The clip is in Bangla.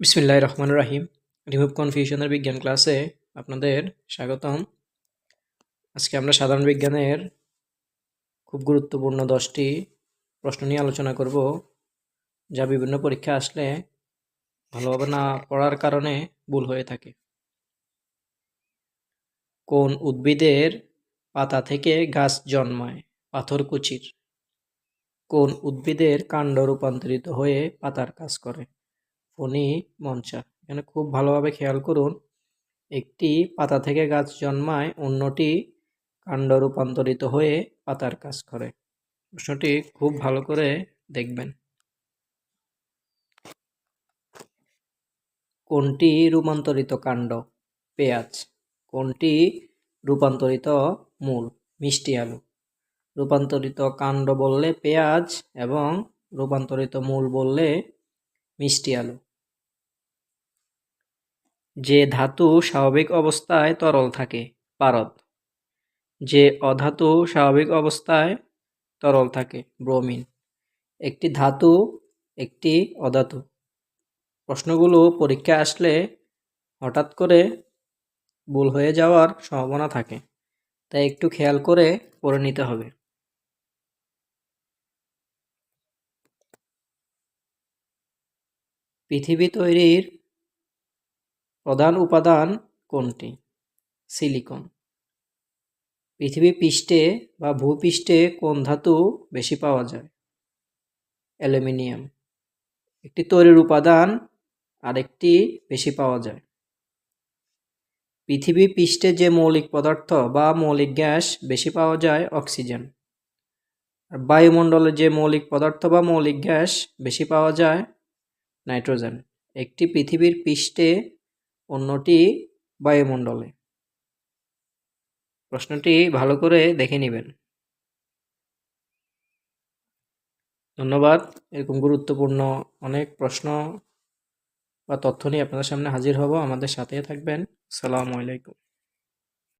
বিসমিল্লাহ রহমান রাহিম। রিমুভ কনফিউশনের বিজ্ঞান ক্লাসে আপনাদের স্বাগতম। আজকে আমরা সাধারণ বিজ্ঞানের খুব গুরুত্বপূর্ণ দশটি প্রশ্ন নিয়ে আলোচনা করব, যা বিভিন্ন পরীক্ষা আসলে ভালোভাবে না পড়ার কারণে ভুল হয়ে থাকে। কোন উদ্ভিদের পাতা থেকে গাছ জন্মায়? পাথরকুচির কোন উদ্ভিদের কাণ্ড রূপান্তরিত হয়ে পাতার কাজ করে? ফণি মঞ্চা এখানে খুব ভালোভাবে খেয়াল করুন, একটি পাতা থেকে গাছ জন্মায় অন্যটি কাণ্ড রূপান্তরিত হয়ে পাতার কাজ করে। প্রশ্নটি খুব ভালো করে দেখবেন। কোনটি রূপান্তরিত কাণ্ড? পেঁয়াজ। কোনটি রূপান্তরিত মূল? মিষ্টি আলু। রূপান্তরিত কাণ্ড বললে পেঁয়াজ এবং রূপান্তরিত মূল বললে মিষ্টি আলু। যে ধাতু স্বাভাবিক অবস্থায় তরল থাকে, পারদ। যে অধাতু স্বাভাবিক অবস্থায় তরল থাকে, ব্রোমিন। একটি ধাতু, একটি অধাতু। প্রশ্নগুলো পরীক্ষা আসলে হঠাৎ করে ভুল হয়ে যাওয়ার সম্ভাবনা থাকে, তাই একটু খেয়াল করে পড়ে নিতে হবে। পৃথিবী তৈরির প্রধান উপাদান কোনটি? সিলিকন। পৃথিবী পৃষ্ঠে বা ভূপৃষ্ঠে কোন ধাতু বেশি পাওয়া যায়? অ্যালুমিনিয়াম। একটি তৈরির উপাদান আরেকটি বেশি পাওয়া যায়। পৃথিবী পৃষ্ঠে যে মৌলিক পদার্থ বা মৌলিক গ্যাস বেশি পাওয়া যায় অক্সিজেন। আর বায়ুমণ্ডলে যে মৌলিক পদার্থ বা মৌলিক গ্যাস বেশি পাওয়া যায় নাইট্রোজেন। একটি পৃথিবীর পৃষ্ঠে অন্যটি বায়ুমণ্ডলে। প্রশ্নটি ভালো করে দেখে নেবেন। ধন্যবাদ। এরকম গুরুত্বপূর্ণ অনেক প্রশ্ন বা তথ্য নিয়ে আপনাদের সামনে হাজির হব। আমাদের সাথে থাকবেন। সালামু আলাইকুম।